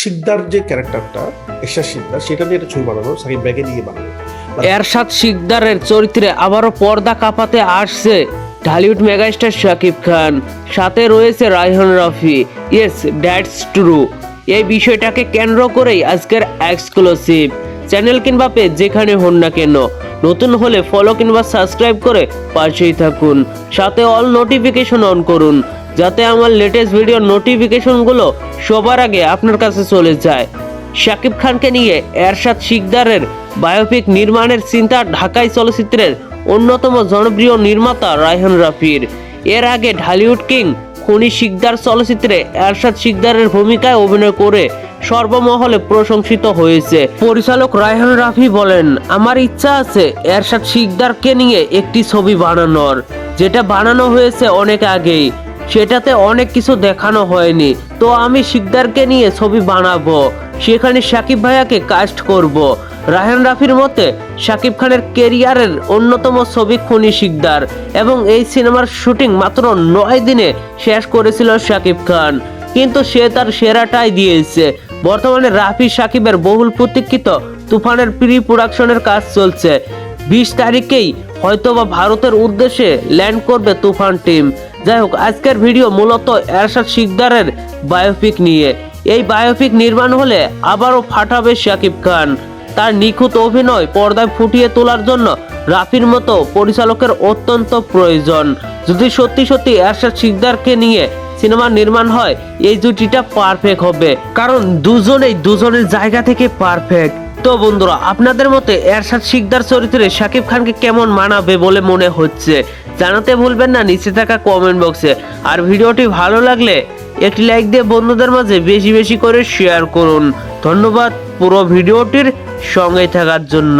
শিকদার যে ক্যারেক্টারটা, এরশাদ শিকদার সেটা নিয়ে একটা ছবি বানানো সাকিব ব্যাগে নিয়ে বানানো এরশাদ শিকদারের চরিত্রে আবারও পর্দা কাঁপাতে আসছে ঢালিউড মেগাস্টার শাকিব খান। সাথে রয়েছে Raihan Rafi. Yes that's true এই বিষয়টাকে কেন্দ্র করেই আজকের এক্সক্লুসিভ চ্যানেল কিংবা পেজ যেখানে হন না কেন, নতুন হলে ফলো কিংবা সাবস্ক্রাইব করে পাশেই থাকুন। সাথে অল নোটিফিকেশন অন করুন। যাতে আমার লেটেস্ট ভিডিওর নোটিফিকেশনগুলো সবার আগে আপনার কাছে চলে যায়। শাকিব খানকে নিয়ে এরশাদ শিকদারের বায়োপিক নির্মাণের চিন্তা ঢাকাই চলচ্চিত্রের অন্যতম জনপ্রিয় নির্মাতা রায়হান রাফির। এর আগে ঢালিউড কিং খনি শিকদার চলচ্চিত্রে এরশাদ শিকদারের ভূমিকায় অভিনয় করে সর্বমহলে প্রশংসিত হয়েছে। পরিচালক রায়হান রাফি বলেন, আমার ইচ্ছা আছে এরশাদ শিকদারকে নিয়ে একটি ছবি বানানোর, যেটা বানানো হয়েছে অনেক আগেই। সেটাতে অনেক কিছু দেখানো হয়নি। তো আমি শিকদারকে নিয়ে ছবি বানাবো। সেখানে সাকিব ভাইয়াকে কাস্ট করব। রায়হান রাফির মতে, সাকিব খানের কেরিয়ারের অন্যতম ছবি খুনি শিকদার এবং এই সিনেমার শুটিং মাত্র নয় দিনে শেষ করেছিল সাকিব খান। কিন্তু সে তার সেরাটাই দিয়েছে। বর্তমানে রাফি সাকিবের বহুল প্রতীক্ষিত তুফানের প্রি প্রোডাকশনের কাজ চলছে। বিশ তারিখেই হয়তোবা ভারতের উদ্দেশ্যে ল্যান্ড করবে তুফান টিম। যাই হোক আজকের ভিডিও মূলত এরশাদ শিকদারের বায়োপিক নিয়ে। এই বায়োপিক নির্মাণ হলে আবারও ফাটাবে শাকিব খান। তার নিখুঁত অভিনয় পর্দায় ফুটিয়ে তোলার জন্য রাফির মতো পরিচালকের অত্যন্ত প্রয়োজন। যদি সত্যি সত্যি এরশাদ শিকদারকে নিয়ে সিনেমা নির্মাণ হয়, এই জুটিটা পারফেক্ট হবে। কারণ দুজনেই দুজনের জায়গা থেকে পারফেক্ট তো বন্ধুরা, আপনাদের মতে এরশাদ শিকদার চরিত্রে শাকিব খানকে কেমন মানাবে বলে মনে হচ্ছে? জানাতে ভুলবেন না, নিচে থাকা কমেন্ট বক্সে আর ভিডিওটি ভালো লাগলে একটি লাইক দিয়ে বন্ধুদের মাঝে বেশি বেশি করে শেয়ার করুন। ধন্যবাদ পুরো ভিডিওটির সঙ্গে থাকার জন্য।